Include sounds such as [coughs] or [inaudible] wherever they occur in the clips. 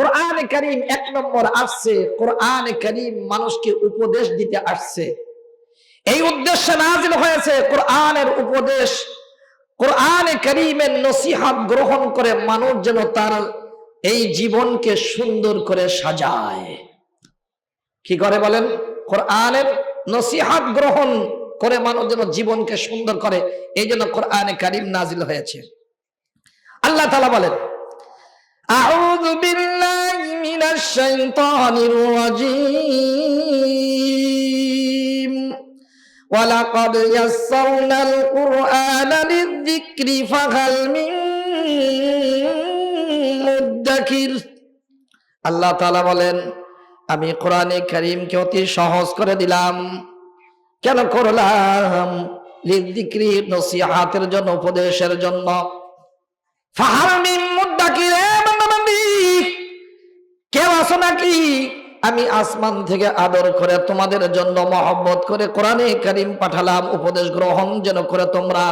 কোরআনে কারিম এক নম্বর আসছে, কোরআনে কারিম মানুষকে উপদেশ দিতে আসছে। এই উদ্দেশ্যে নাজিল হয়েছে কোরআনের উপদেশ। কোরআনে করিমের নসিহাত গ্রহণ করে মানুষ যেন তার এই জীবনকে সুন্দর করে সাজায়। কি করে বলেন? কোরআনের নসিহাত গ্রহণ করে মানুষ যেন জীবনকে সুন্দর করে, এই জন্য কোরআনে কারিম নাজিল হয়েছে। আল্লাহ তালা বলেন أعوذ بالله من الشيطان الرجيم ولقد يسرنا القرآن للذكر فهل من মুদ্দাকির আল্লাহ তাআলা বলেন আমি কোরআনে কারীমকে অতি সহজ করে দিলাম কেন করলাম লিদ্দিক্রি নসিহাতের জন্য উপদেশের জন্য ফাহাল আছো নাকি? আমি আসমান থেকে আদর করে তোমাদের জন্য মহব্বত করে কোরআনে কারিম পাঠালাম, উপদেশ গ্রহণ যেন করে তোমরা।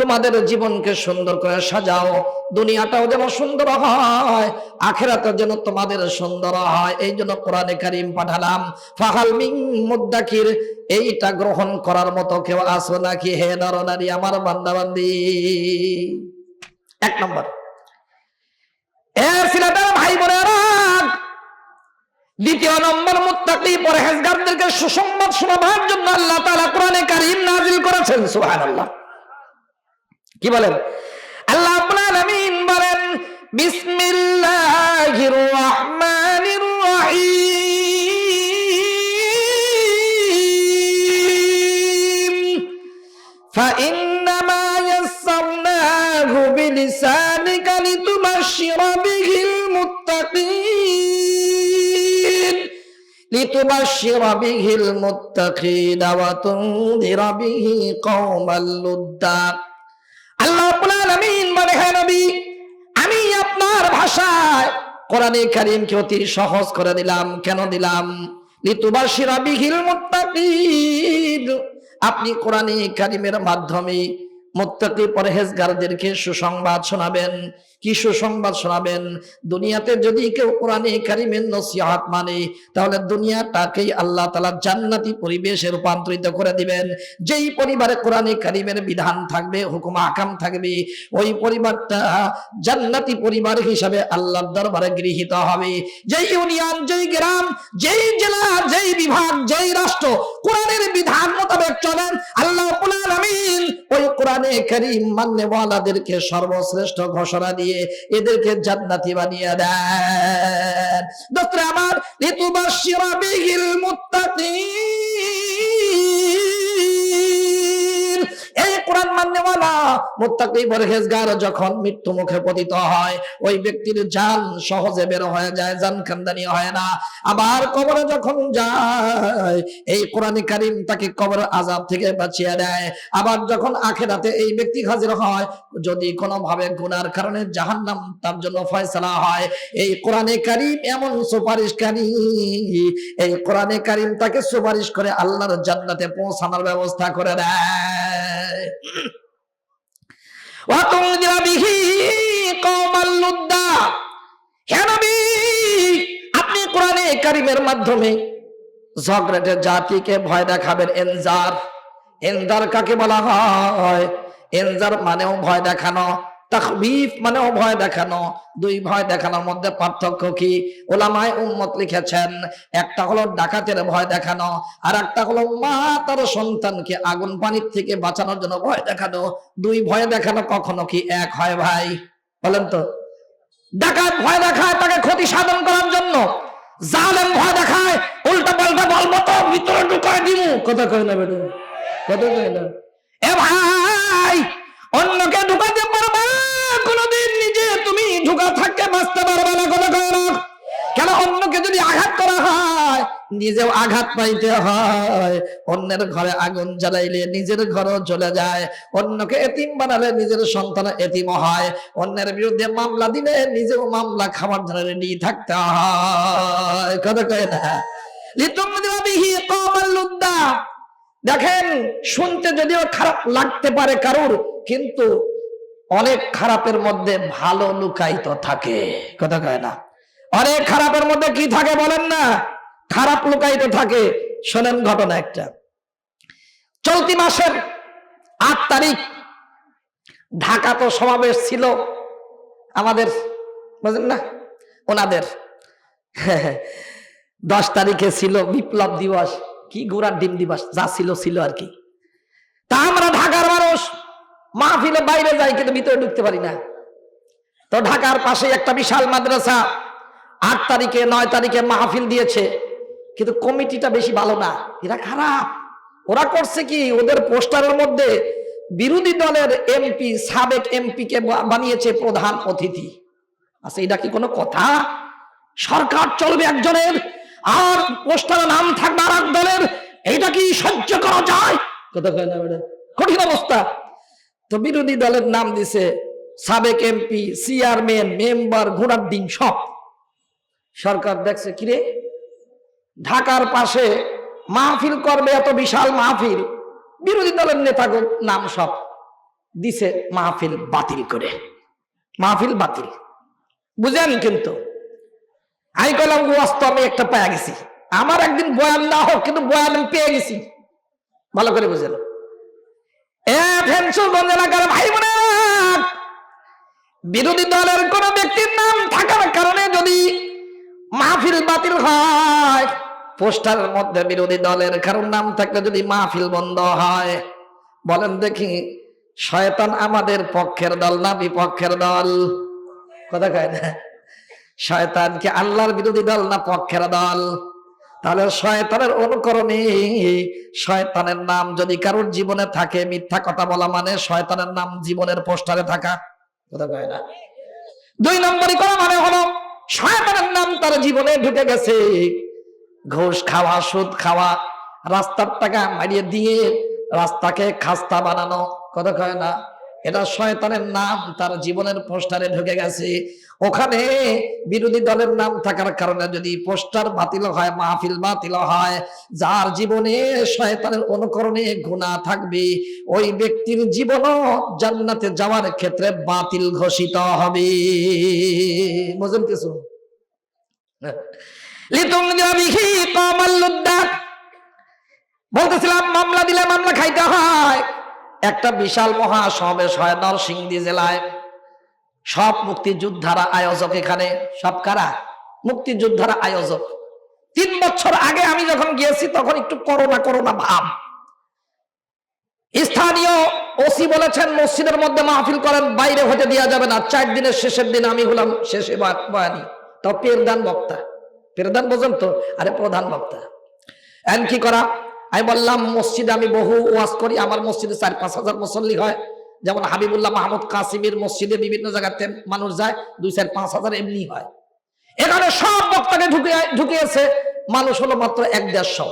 তোমাদের জীবনকে সুন্দর করে সাজাও, দুনিয়াটাও যেন সুন্দর হয় আখেরাতে যেন তোমাদের সুন্দর হয়। এই জন্য কোরআনে কারিম পাঠালাম। ফাহাল মিং মুদ্দাকির, এইটা গ্রহণ করার মতো কেউ আসো নাকি? হে নর নারী আমার বান্দাবান্দি। এক নম্বর। এর সিলেটের ভাই বোনেরা দ্বিতীয় নম্বর মুত্তাকি পরহেজগারদেরকে সুসংবাদ শোনাবার জন্য আল্লাহ তাআলা কোরআনে কারীম নাযিল করেছেন, সুবহানাল্লাহ। কি বলেন? আল্লাহ আপনার আমিন বলেন বিসমিল্লাহির রহমানির রহিম ফাইন্নামা ইয়াসসারনাহু বিলিসানিকা লিতুবাশশিরা বিহিল মুত্তাকিন। لتبشر به المتقين وتنذر به قوما لدا আল্লাহ রাব্বুল আলামিন বলে হে নবী আমি আপনার ভাষায় কোরআনে কারীমকে অতি সহজ করে দিলাম কেন দিলাম লিতুবাশিরা বিহিল মুত্তাকিন আপনি কোরআনে কারিমের মাধ্যমে মুত্তাকি পরহেজগারদেরকে সুসংবাদ শোনাবেন। কি সুসংবাদ শোনাবেন? দুনিয়াতে যদি কেউ কোরআনে কারিমের নসিহত মানে তাহলে দুনিয়াটাকেই আল্লাহ তাআলা জান্নাতি পরিবেশে রূপান্তরিত করে দিবেন। যেই পরিবারে কোরআনে কারিমের বিধান থাকবে, হুকুম, আকাম থাকবে, ওই পরিবারটা জান্নাতি পরিবার হিসাবে আল্লাহর দরবারে গৃহীত হবে। যেই ইউনিয়ন, যেই গ্রাম, যেই জেলা, যেই বিভাগ, যেই রাষ্ট্র কোরআনের বিধান মোতাবেক চলেন কারীম মান্যওয়ালাদেরকে সর্বশ্রেষ্ঠ ঘোষণা দিয়ে এদেরকে জান্নাতি বানিয়ে দেন। দোস্তরা আমার লিতুবাশশিরা বিহিল মুত্তাকিন। কোরআন মান্যওয়ালা। মুত্তাকি পরহেজগার যখন মৃত্যু মুখে পতিত হয়, ওই ব্যক্তির জান সহজে বের হয়ে যায়, জান খানদানি হয় না। আবার কবরে যখন যায়, এই কোরআন কারিম তাকে কবর আজাব থেকে বাঁচিয়ে দেয়। আবার যখন আখেরাতে এই ব্যক্তি হাজির হয়, যদি কোনো ভাবে গুনার কারণে জাহান্নাম তার জন্য ফয়সালা হয়, এই কোরআনে কারিম এমন সুপারিশকারী এই কোরআনে কারিম তাকে সুপারিশ করে আল্লাহর জান্নাতে পৌঁছানোর ব্যবস্থা করে দেয়। [coughs] আপনি কোরআনে কারিমের মাধ্যমে ঝগড়াটে জাতিকে ভয় দেখাবেন, এনজার। এনজার কাকে বলা হয়? এনজার মানেও ভয় দেখানো। তাকবিফ মানেও ভয় দেখানো, দুই ভয় দেখানোর মধ্যে পার্থক্য কি? ওলামায় উম্মত লিখেছেন, একটা হলো ডাকাতের ভয় দেখানো, আর একটা হলো মা তার সন্তানকে আগুন পানির থেকে বাঁচানোর জন্য ভয় দেখানো। দুই ভয় দেখানো কখনো কি এক হয় ভাই? বলেন তো। ডাকাত ভয় দেখায় তাকে ক্ষতি সাধন করার জন্য, জালেম ভয় দেখায়, উল্টা পাল্টা বলব তো ভিতরে ঢুকায় দিমু। কথা কই না বেটু? কথা কই না। এ ভাই, অন্যকে ঢুকাতে পারবে নিজে তুমি ঢুকা থাকতে বাঁচতে পারবে না, কথা কেন অন্যকে যদি আঘাত করা হয়, নিজেও আঘাত পাইতে হয়। অন্যের ঘরে আগুন জ্বালাইলে নিজের ঘরও চলে যায়। অন্যকে এতিম বানালে নিজের সন্তান এতিম হয়। অন্যের বিরুদ্ধে মামলা দিলে নিজেও মামলা খাবার রেডি থাকতে হয়। কয় না। দেখেন, শুনতে যদিও খারাপ লাগতে পারে কারোর, কিন্তু অনেক খারাপের মধ্যে ভালো লুকায়িত থাকে। কথা কয় না? অনেক খারাপের মধ্যে কি থাকে বলেন না? খারাপ লুকায়িত থাকে। শোনেন ঘটনা একটা। চলতি মাসের আট তারিখ ঢাকা তো সমাবেশ ছিল আমাদের, বুঝলেন না? ওনাদের। [laughs] দশ তারিখে ছিল বিপ্লব দিবস। কি গোড়ার ডিম দিবস, যা ছিল ছিল আর কি। তা আমরা ঢাকার মানুষ মাহফিলে বাইরে যাই, কিন্তু ভিতরে ঢুকতে পারি না। তো ঢাকার পাশে একটা বিশাল মাদ্রাসা, আট তারিখে, নয় তারিখে মাহফিল দিয়েছে। কিন্তু কমিটিটা বেশি ভালো না, এরা খারাপ। ওরা করছে কি, ওদের পোস্টারের মধ্যে বিরোধী দলের এমপি, সাবেক এমপি কে বানিয়েছে প্রধান অতিথি। আচ্ছা এটা কি কোনো কথা? সরকার চলবে একজনের, আর পোস্টারে নাম থাকবে আর এক দলের, এইটা কি সহ্য করা যায়? কথা কঠিন অবস্থা। তো বিরোধী দলের নাম দিছে সাবেক এমপি, চেয়ারম্যান, মেম্বার, ঘোড়ার ডিম, সব। সরকার দেখছে, কিরে? ঢাকার পাশে মাহফিল করবে এত বিশাল মাহফিল? বিরোধী দলের নেতা নাম সব দিছে, মাহফিল বাতিল করে। মাহফিল বাতিল। বুঝেন কিন্তু, আমি কইলাম, ওয়াস্ত, আমি একটা পেয়ে গেছি। আমার একদিন বয়ান না হোক, কিন্তু বয়ান পেয়ে গেছি। ভালো করে ফেন্সুগঞ্জ ভাই বিরোধী দলের কোন ব্যক্তির নাম থাকার কারণে যদি মাহফিল বাতিল হয়, পোস্টারের মধ্যে বিরোধী দলের কারণ নাম থাকলে যদি মাহফিল বন্ধ হয়, বলেন দেখি, শয়তান আমাদের পক্ষের দল না বিপক্ষের দল? কথা কয় না? শয়তান কি আল্লাহর বিরোধী দল না পক্ষের দল? তাহলে শয়তানের অনুকরণে। শয়তানের নাম যদি কারোর জীবনে থাকে, মিথ্যা কথা বলা মানে শয়তানের নাম জীবনের পোস্টারে থাকা। কথা কয় না? দুই নম্বরই করা মানে হলো, শয়তানের নাম তার জীবনে ঢুকে গেছে। ঘুষ খাওয়া, সুদ খাওয়া, রাস্তার টাকা মারিয়ে দিয়ে রাস্তাকে খাস্তা বানানো। কথা কয় না? এটা শয়তানের নাম, তার জীবনের পোস্টারে ঢুকে গেছে। ওখানে বিরোধী দলের নাম থাকার কারণে যদি পোস্টার বাতিল হয়, মাহফিল বাতিল হয়, যার জীবনে শয়তানের অনুকরণে গুণা থাকবে, ওই ব্যক্তির জীবনও জান্নাতে যাওয়ার ক্ষেত্রে বাতিল ঘোষিত হবে। বুঝলেন কিছু বলতেছিলাম, মামলা দিলে মামলা খাইতে হয়। একটা বিশাল মহা সমাবেশ হয় নরসিংদী জেলায়। সব মুক্তিযোদ্ধারা আয়োজক এখানে। সব কারা? মুক্তিযোদ্ধারা আয়োজক। তিন বছর আগে আমি যখন গিয়েছি, তখন একটু করোনা করোনা ভাব। স্থানীয় ওসি বলেছেন, মসজিদের মধ্যে মাহফিল করেন, বাইরে হতে দেওয়া যাবে না। চার দিনের শেষের দিন আমি হলাম শেষে বয়ানি। তাও পেরদান বক্তা। পেরদান বোঝেন তো? আরে প্রধান বক্তা। এন কি করা? আমি বললাম, মসজিদে আমি বহু ওয়াজ করি, আমার মসজিদে চার পাঁচ হাজার মুসল্লি হয়। যেমন হাবিবুল্লাহ মাহমুদ কাসিমের মসজিদে বিভিন্ন জায়গাতে মানুষ যায়, দুই চার পাঁচ হাজার এমনি হয়। এখানে সব বক্তাকে ঢুকে ঢুকিয়েছে, মানুষ হলো মাত্র এক দেড়শো।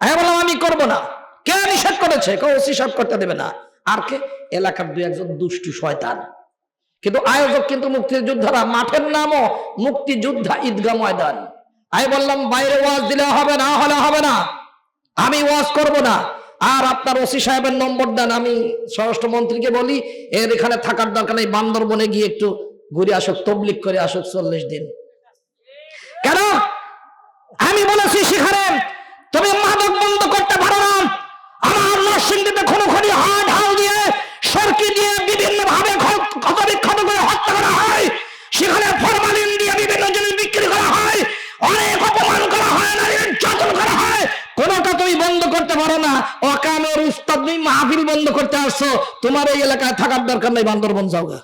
আমি বললাম, আমি করব না। কে নিষেধ করেছে? কেউ ওসি করতে দেবে না। আর কে? এলাকার দুই একজন দুষ্টু শয়তান। কিন্তু আয়োজক কিন্তু মুক্তিযোদ্ধারা, মাঠের নামও মুক্তিযোদ্ধা ঈদগাহ ময়দান। আমি বললাম, বাইরে ওয়াজ দিলে হবে না, হলে হবে না। আমি ওয়াজ করব না। আর আপনার ওসি সাহেবের নম্বর দেন, আমি স্বরাষ্ট্রমন্ত্রীকে বলি, এর এখানে থাকার দরকার নেই, বান্দরবনে গিয়ে একটু ঘুরে আসুক তবলিক করে আসুক চল্লিশ দিন। কেন? আমি বলেছি সেখানে তুমি মাদক বন্ধ করতে পারো না। আমার নরসিংদীতে খুনো খুনি হয় ঢাল দিয়ে, সরকি দিয়ে বিভিন্ন ভাবে ক্ষত করতে পারো না অকামের উস্তাদ তুমি মাহফিল বন্ধ করতে আসছো। তোমার এই এলাকায় থাকার দরকার নেই, বান্দরবন যাওগা।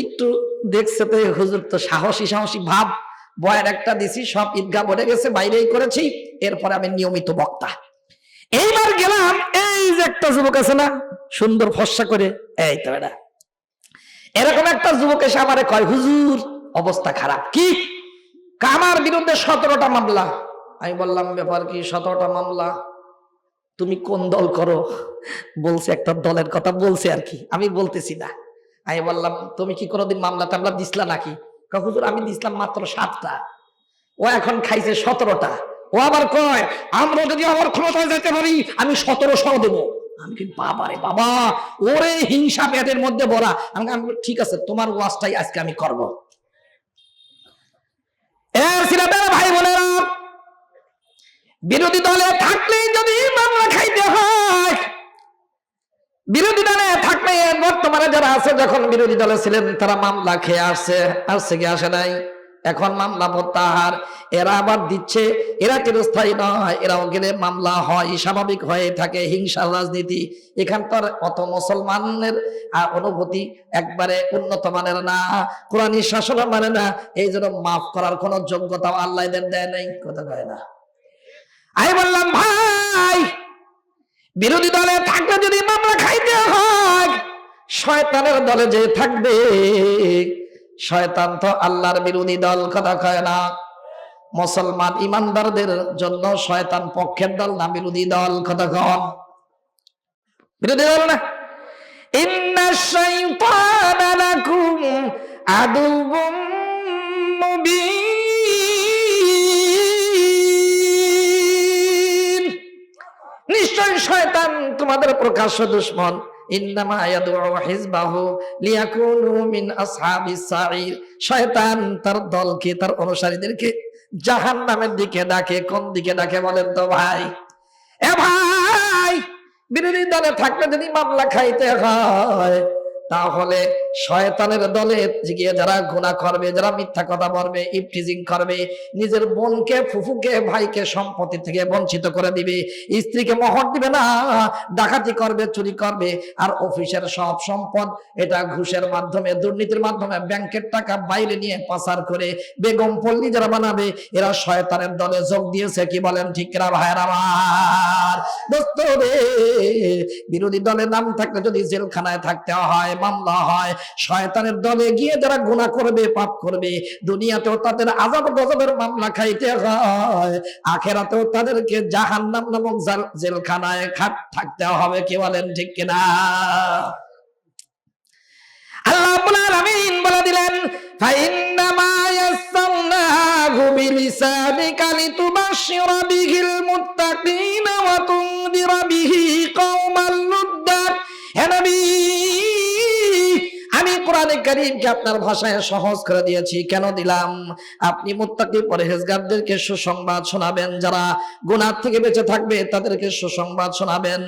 একটু দেখছে তো হুজুর তো সাহসী সাহসী ভাব। বয়ের একটা দিছি, সব ঈদগাহ ভরে গেছে, বাইরেই করেছি, এরপরে আমি নিয়মিত বক্তা। এইবার গেলাম, এই যে একটা যুবক আছে না, সুন্দর ফর্সা করে, এই তো এটা এরকম একটা যুবক এসে আমারে কয়, হুজুর, অবস্থা খারাপ। কি? কামার বিরুদ্ধে সতেরোটা মামলা। আমি বললাম, ব্যাপার কি? সতেরোটা মামলা। তুমি কোন দল করো? বলছে, একটা দলের কথা বলছে আর কি। আমি বলতেছি না। আমি বললাম, তুমি কি কোনোদিন মামলা টামলা দিসলা নাকি? হুজুর, আমি দিছিলাম মাত্র সাতটা। ও এখন খাইছে সতেরোটা। ও আবার কয়, আমরা যদি আমার ক্ষমতায় যেতে পারি, আমি সতেরোশো দেবো। আমি বাবা রে বাবা, ওরে হিংসা পেটের মধ্যে বলা আমি আমি ঠিক আছে, তোমার ওয়াজটাই আজকে আমি করব। সিরাতের ভাই বোনেরা। বিরোধী দলে থাকলেই যদি মামলা খাইতে হয়, বিরোধী দলে থাকলে বর্তমানে যারা আছে, যখন বিরোধী দলে ছিলেন, তারা মামলা খেয়ে আসছে আসছে কি আসে নাই? এখন মামলা প্রত্যাহার, এরা আবার দিচ্ছে, এরা চিরস্থায়ী নয়, এরাও গেলে মামলা হয়, স্বাভাবিক হয়ে থাকে, হিংসার রাজনীতি। এখানকার অত মুসলমানের অনুভূতি একবারে উন্নত মানের না কোরআনী শাসন মানে না, এই জন্য মাফ করার কোন যোগ্যতা আল্লাহ দেয় নাই, কথা কয় না। আমি বললাম, ভাই, বিরোধী দলে থাকলে যদি মামলা খাইতে হয়, শয়তানের দলে যে থাকবে, শয়তান তো আল্লাহর বিরোধী দল, কথা কয় না। মুসলমান ইমানদারদের জন্য শয়তান পক্ষের দল না বিরোধী দল, কথা কন। বিরোধী দল না? ইন্না শাইতানা লাকুম আদুউম মুবিন। নিশ্চয় শয়তান তোমাদের প্রকাশ্য দুশ্মন। মিন তার দলকে, তার অনুসারীদেরকে জাহান্নামের দিকে ডাকে। কোন দিকে ডাকে বলেন তো ভাই? এ ভাই, বিরোধী দলে থাকলে যদি মামলা খাইতে হয়, তাহলে শয়তানের দলে গিয়ে যারা গুনাহ করবে, যারা মিথ্যা কথা বলবে, ইফটিজিং করবে, নিজের বোনকে, ফুফুকে, ভাইকে, সম্পত্তি থেকে বঞ্চিত করে দিবে, স্ত্রীকে মহর দিবে না, ডাকাতি করবে, চুরি করবে, আর অফিসের সব সম্পদ এটা ঘুষের মাধ্যমে, দুর্নীতির মাধ্যমে ব্যাংকের টাকা বাইরে নিয়ে পাচার করে বেগম পল্লী যারা বানাবে, এরা শয়তানের দলে যোগ দিয়েছে কি বলেন ঠিক কিনা ভাইয়ের আমার? বিরোধী দলের নাম থাকলে যদি জেলখানায় থাকতে হয়, মামলা হয় শয়তানের দলে গিয়ে যারা গুনাহ করবে, পাপ করবে, দুনিয়াতেও তাদের আজাব গজবের মামলা খাইতে হয়, আখেরাতেও তাদেরকে জাহান্নাম নামক জেলখানায় খাট থাকতে হবে, কি বলেন ঠিক কিনা? আল্লাহ রাব্বুল আলামিন বলে দিলেন, ফাইন্নামা ইয়াসসারনাহু বিলিসানিকা লিতুবাশশিরা বিহিল মুত্তাকিনা ওয়া তুনদিরা বিহি কওমান লুদ্দা হে নবী! আমি কোরআনে কারীমকে আপনার ভাষায় সহজ করে দিয়েছি। কেন দিলাম? আপনি মুত্তাকি পরহেজগারদেরকে সুসংবাদ শোনাবেন। যারা গুনাহ থেকে বেঁচে থাকবে, তাদেরকে সুসংবাদ শোনাবেন।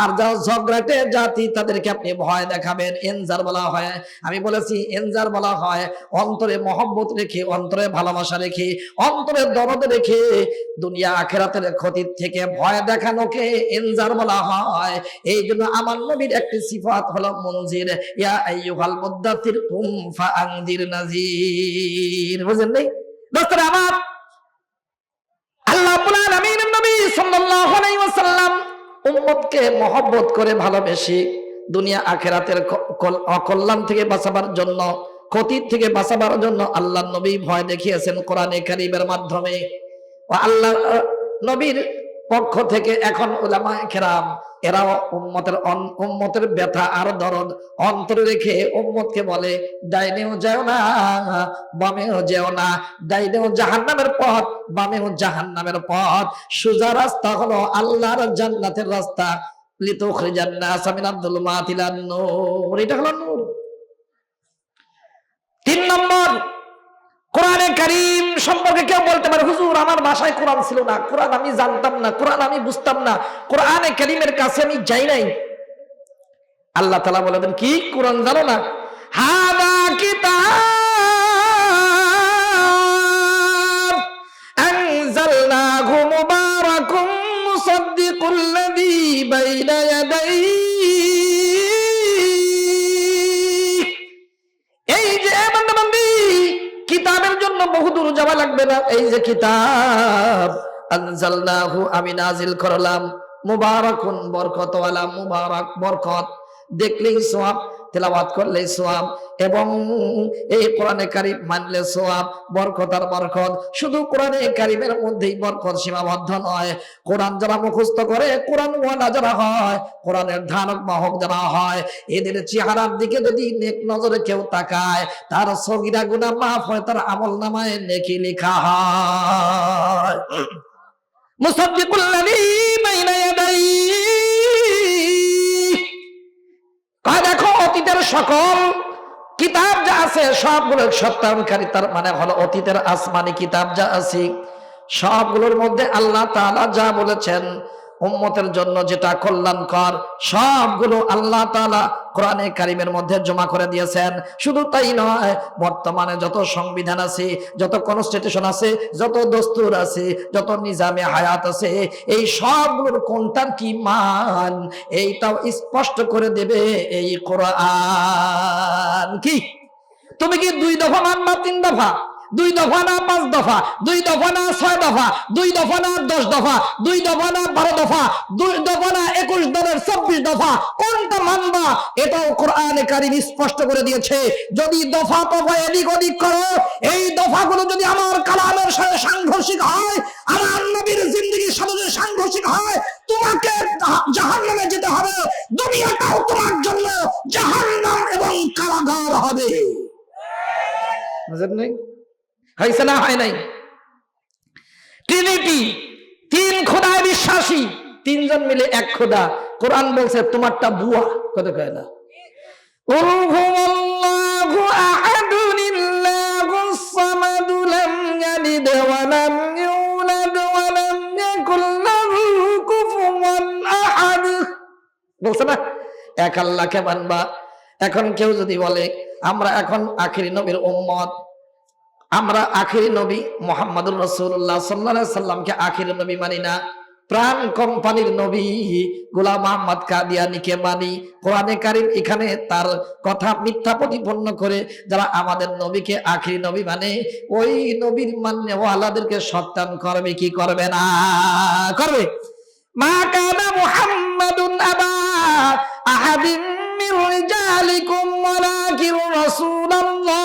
আর যারা ঝগড়াটে জাতি, তাদেরকে আপনি ভয় দেখাবেন। এনজার বলা হয়, আমি বলেছি এনজার বলা হয়, অন্তরে মহব্বত রেখে, অন্তরে ভালোবাসা রেখে, অন্তরে দরদ রেখে দুনিয়া আখেরাতের ক্ষতির থেকে ভয় দেখানোকে এনজার বলা হয়। এই জন্য আমার নবীর একটি সিফাত হলো মঞ্জির ইয়া আইয়ুহাল মহব্বত করে ভালোবেসে দুনিয়া আখেরাতের অকল্যাণ থেকে বাঁচাবার জন্য, ক্ষতির থেকে বাঁচাবার জন্য আল্লাহ নবী ভয় দেখিয়েছেন কোরআনে কারিমের মাধ্যমে। আল্লাহ নবীর পক্ষ থেকে এখন উলামা কেরাম এরাও উম্মতের উম্মতের ব্যথা আর দরদ অন্তরে রেখে উম্মতকে বলে, ডাইনেও যাও না, বামেও যেও না। ডাইনেও জাহান্নামের পথ, বামেও জাহান্নামের পথ। সোজা রাস্তা হলো আল্লাহর জান্নাতের রাস্তা। হলো তিন নম্বর কোরআনে কারীম সম্পর্কে কেউ বলতে পারে, হুজুর, আমার ভাষায় কোরআন ছিল না। কোরআন আমি জানতাম না, কোরআন আমি বুঝতাম না। কোরআনে কারীমের কাছে আমি যাই নাই। আল্লাহ তাআলা বলে দেন কি? কোরআন জানো না? হাদা কিতাব আনজালনাহু মুবারাকুম মুসাদ্দিকুল লাযী বাইনা বহুদূর যাওয়া লাগবে না। এই যে কিতাব আমি নাজিল করলাম। মুবারাকুন বরকতওয়ালা মুবারক বরকত। দেখলেই সোয়াব তেলাওয়াত করলেই সোয়াব এবং এই কোরআনে কারিম মানলে সোয়াব বরকত আর বরকত। শুধু কোরআনে কারিমের মধ্যেই বরকত সীমাবদ্ধ নয়। কোরআন যারা মুখস্থ করে কোরআন ওয়ালা যারা হয়, কোরআনের ধারক, বাহক যারা হয়, এদের চেহারার দিকে যদি নেক নজরে কেউ তাকায়, তার সগিরা গুনাহ মাফ হয়, তার আমল নামায় নেকি লেখা হয়। মুসাদ্দিকুল্লাযী বাইনা ইয়াদাইহি সকল কিতাব যা আছে সবগুলো সত্যায়নকারী তার মানে হলো অতীতের আসমানি কিতাব যা আছে, সবগুলোর মধ্যে আল্লাহ তাআলা যা বলেছেন উম্মতের জন্য যেটা কল্যাণকর, সবগুলো আল্লাহ তালা কোরআনে কারিমের মধ্যে জমা করে দিয়েছেন। শুধু তাই নয়, বর্তমানে যত সংবিধান আছে, যত কনস্টিটিউশন আছে, যত দস্তুর আছে, যত নিজামে হায়াত আছে, এই সবগুলোর কোনটার কি মান, এইটাও স্পষ্ট করে দেবে এই কোরআন। কি? তুমি কি দুই দফা মানবা তিন দফা? দুই দফা না পাঁচ দফা? দুই দফা না ছয় দফা? দুই দফা না দশ দফা? দুই দফা না বারো দফা? দুই দফা না একুশ দলের চব্বিশ দফা? কোনটা মানবা? এটাও কোরআনে কারিম স্পষ্ট করে দিয়েছে। যদি দফা দফা এদিক ওদিক করো, এই দফাগুলো যদি আমার কালামের সাথে সাংঘর্ষিক হয়, আমার নবীর জিন্দগির সাথে যদি সাংঘর্ষিক হয়, তোমাকে জাহান নামে যেতে হবে। দুনিয়াটাও তোমার জন্য জাহান্নাম এবং কারাগার হবে। বুঝেন নাই? হয়েছে হয় নাই? ট্রিনিটি তিন খোদায় বিশ্বাসী, তিনজন মিলে এক খোদা। কোরআন বলছে, তোমারটা বুয়া। কত কয় না। বলছে না? এক আল্লাহকে মানবা। এখন কেউ যদি বলে, আমরা এখন আখিরি নবীর উম্মত। আমরা আখিরি নবী মোহাম্মদুর রসুল্লাহ সাল্লা সাল্লামকে আখিরি নবী মানি না। প্রাণ কোম্পানির নবী গোলাম মোহাম্মদ কাদিয়ানিকে মানি। কোরআনে কারিম এখানে তার কথা মিথ্যা প্রতিপন্ন করে যারা আমাদের নবীকে আখিরি নবী মানে ওই নবীর মান্য ওয়ালাদেরকে সত্যান করবে, কি করবে না? করবে? মা কানা মুহাম্মাদুন আবা আহাদিন মির রিজালিকুম ওয়ালাকিন রাসূলুল্লাহ।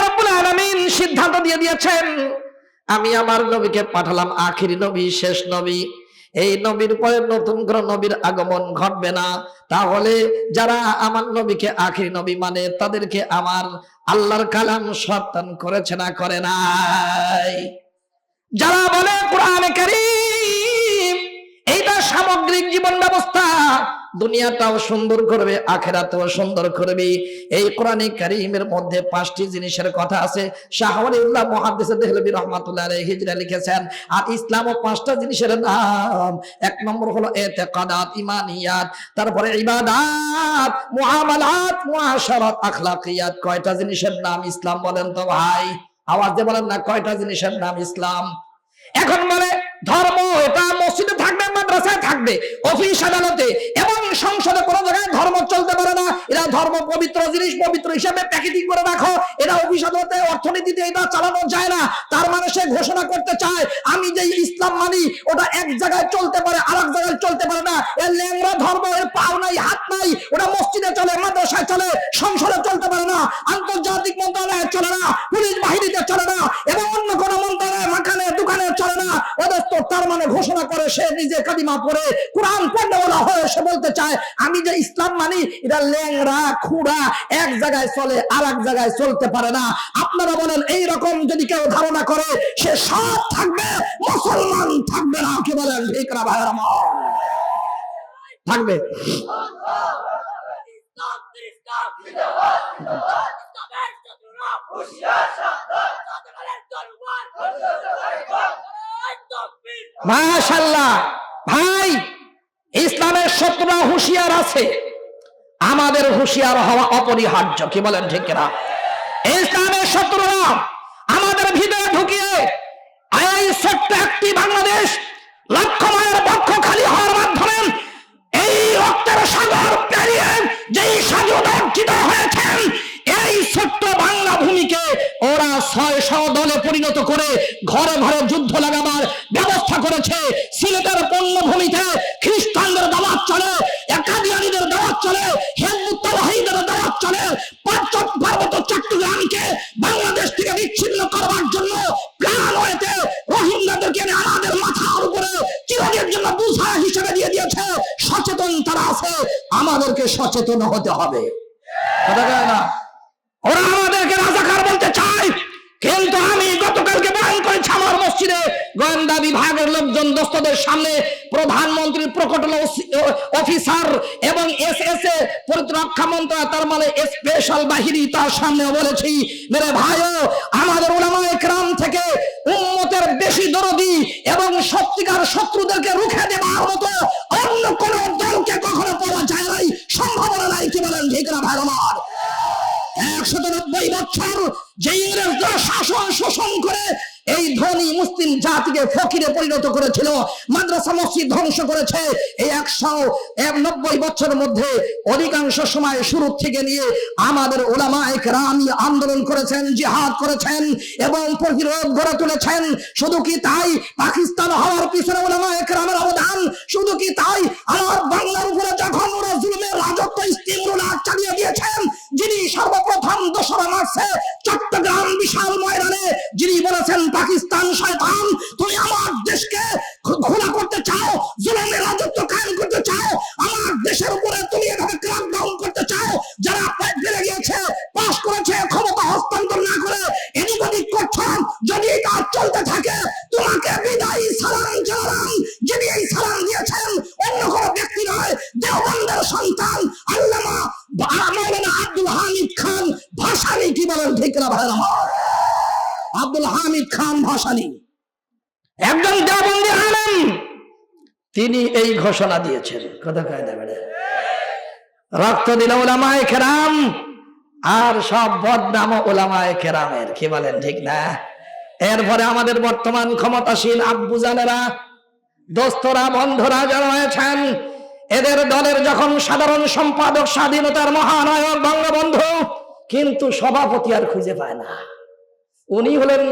রাব্বুল আলামিন সিদ্ধান্ত দিয়ে দিয়েছেন, আমি আমার নবীকে পাঠালাম আখিরি নবী, শেষ নবী। এই নবীর পরে নতুন কোন নবীর আগমন ঘটবে না। তাহলে যারা আমার নবীকে আখিরি নবী মানে তাদেরকে আমার আল্লাহর কালাম সত্যান করেছে না করে নাই। যারা বলে কোরআনে কারীম এইটা সামগ্রিক জীবন ব্যবস্থা দুনিয়াটাও সুন্দর করবে, আখেরাতেও সুন্দর করবে। এই কোরআনে কারীমের মধ্যে পাঁচটি জিনিসের কথা আছে। শাহওয়ালিউল্লাহ মুহাদ্দিস দেহলবী রাহমাতুল্লাহ হিজরা লিখেছেন, আর ইসলামও পাঁচটা জিনিসের নাম, এক নম্বর হলো এতেকাদাত, ইমানিয়াত, তারপরে ইবাদাত, মুআমালাত, মুআশারাত, আখলাকিয়াত। কয়টা জিনিসের নাম ইসলাম বলেন তো ভাই? আওয়াজ দিয়ে বলেন না, কয়টা জিনিসের নাম ইসলাম? এখন বলে ধর্ম, এটা মসজিদে থাকবে, মাদ্রাসায় থাকবে, অফিস আদালতে, এবং সংসদে কোনো জায়গায় ধর্ম চলতে পারে না। এরা ধর্ম পবিত্র জিনিস, পবিত্র হিসেবে প্যাকেটিং করে রাখো। এরা অফিস আদালতে অর্থনীতিতে এটা চালানো যায় না। তার মানে সে ঘোষণা করতে চায়, আমি যে ইসলাম মানি, ওটা এক জায়গায় চলতে পারে আর এক জায়গায় চলতে পারে না। এর ল্যাংরা ধর্ম, এর পাও নাই, হাত নাই ওটা মসজিদে চলে, মাদ্রাসায় চলে, সংসদে চলতে পারে না। আন্তর্জাতিক মন্ত্রণালয়ে চলে না। পুলিশ বাহিনীতে চলে না এবং অন্য কোনো মন্ত্রণালয় মাখানে দোকানে চলে না ওদের তো তার মানে করে সে নিজে কালিমা পড়ে কোরআন পড়নেওয়ালা হয়ে সে বলতে চায় আমি যে ইসলাম মানি এটা ল্যাংরা খুড়া এক জায়গায় চলে আর এক জায়গায় চলতে পারে না আপনারা বলেন এই রকম যদি কেউ ধারণা করে সে সব থাকবে মুসলমান থাকবে না কি বলেন ঠিক না ভাইয়ের থাকবে মাশাল্লাহ ভাই, ইসলামের শত্রুরা হুঁশিয়ার আছে। আমাদের হুঁশিয়ার হওয়া অপরিহার্য, কি বলেন ঠিক না ইসলামের শত্রুরা আমাদের ভিতরে ঢুকিয়ে এই ছোট্ট একটি বাংলাদেশ লক্ষ মায়ের পক্ষ খালি হওয়ার মাধ্যমে এই রক্তের সাগর পেরিয়ে যেই স্বাধীন অর্জিত হয়েছেন এই ছোট্ট বাংলা ভূমিকে ওরা ছয় শ দলে পরিণত করে ঘরে ঘরে যুদ্ধ লাগাবার ব্যবস্থা করেছে। সিলেটের পণ্যভূমিতে খ্রিস্টানদের দাওয়াত চলে, একাদিয়ানিদের দাওয়াত চলে, হিন্দু তাওহীদের দাওয়াত চলে। পার্বত্য চট্টগ্রামকে বাংলাদেশ থেকে বিচ্ছিন্ন করবার জন্য প্ল্যান হয়েছে রোহিঙ্গাদেরকে মাথার উপরে চিরদিনের জন্য বুঝা হিসেবে দিয়ে দিয়েছে। সচেতন তারা আছে, আমাদেরকে সচেতন হতে হবে। না? ওরা আমাদেরকে রাজাকার বলতে কিন্তু আমি গতকালকে বয়ান করেছি আমার মসজিদে। গোয়েন্দা বিভাগের লোকজন দোস্তদের সামনে প্রধানমন্ত্রীর প্রকট অফিসার এবং এস এস এ প্রতিরক্ষা মন্ত্রণালয়, তার মানে স্পেশাল বাহিনী তার সামনে বলেছি, মেরে ভাইও, আমাদের ওলামা একরাম থেকে উম্মতের বেশি দরদি এবং সত্যিকার শত্রুদেরকে রুখে দেওয়ার মতো অন্য কোন দলকে কখনো পাওয়া যায় নাই, সম্ভাবনা নাই। কি বলেন? ভাই, আমার। একশত নব্বই বছর যে ইংরেজরা শাসন শোষণ করে এই ধনী মুসলিম জাতিকে ফকিরে পরিণত করেছিল, মাদ্রাসা মসজিদ ধ্বংস করেছে। এই একশো নব্বই বছরের মধ্যে অধিকাংশ সময় শুরু থেকে নিয়ে আমাদের ওলামা একরামি আন্দোলন করেছেন, জিহাদ করেছেন এবং প্রতিরোধ গড়ে তুলেছেন। শুধু কি তাই পাকিস্তান হওয়ার পিছনে ওলামা একরামের অবদান? শুধু কি তাই আমার বাংলার উপরে যখন ওরা জুলুমের রাজত্ব স্টিমরুলার চালিয়ে দিয়েছেন, যিনি সর্বপ্রথম দোসরা মার্চে চট্টগ্রাম বিশাল ময়দানে যিনি বলেছেন পাকিস্তান শয়তান, তুমি আমার দেশকে খোলা করতে চাও, জুলুমের রাজত্ব কায়েম করতে চাও, আমার দেশের উপরে তুমি এভাবে ক্রাকডাউন করতে চাও, যারা পেট ফেলে গিয়েছে পাশ করেছে, ক্ষমতা হস্তান্তর না করে, এদিক ওদিক করছ, যদি কাজ চলতে থাকে, তোমাকে বিদায়ী সালাম জানালাম যিনি এই সালাম একজন দেওবন্দি আলেম, তিনি এই ঘোষণা দিয়েছেন। কথা কয় বেড়ে। রক্ত দিল ওলামায় খেরাম আর সব বদনাম ওলামায় খেরামের কি বলেন ঠিক না? এরপরে আমাদের বর্তমান ক্ষমতাসীন আব্বু জানেরা, দোস্তরা, বন্ধুরা যারা রয়েছেন, এদের দলের যখন সাধারণ সম্পাদক স্বাধীনতার মহানায়ক বঙ্গবন্ধু, কিন্তু সভাপতি আর খুঁজে পায় না। উনি হলেন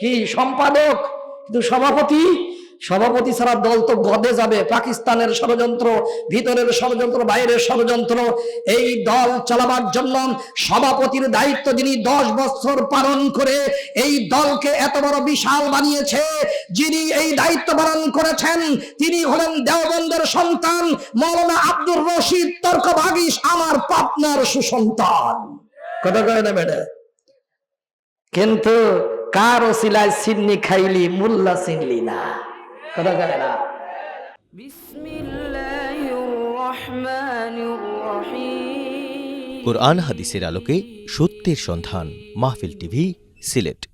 কি সম্পাদক? কিন্তু সভাপতি সভাপতি ছাড়া দল তো গদে যাবে। পাকিস্তানের ষড়যন্ত্র, ভিতরের ষড়যন্ত্র, বাইরের ষড়যন্ত্র, এই দল চালাবার জন্য সভাপতির দায়িত্ব যিনি দশ বছর পালন করে এই দলকে এত বড় বিশাল বানিয়েছে, যিনি এই দায়িত্ব পালন করেছেন, তিনি হলেন দেওবন্দের সন্তান, মৌলানা আব্দুর রশিদ তর্ক ভাগিস আমার পাপনার সুসন্তান। কথা কয় না ম্যাডাম কিন্তু কার ওসিলায় সিন্নি খাইলি মুল্লা সিনলি না। কথা কয় না। কোরআন হাদিসের আলোকে সত্যের সন্ধান মাহফিল টিভি সিলেট।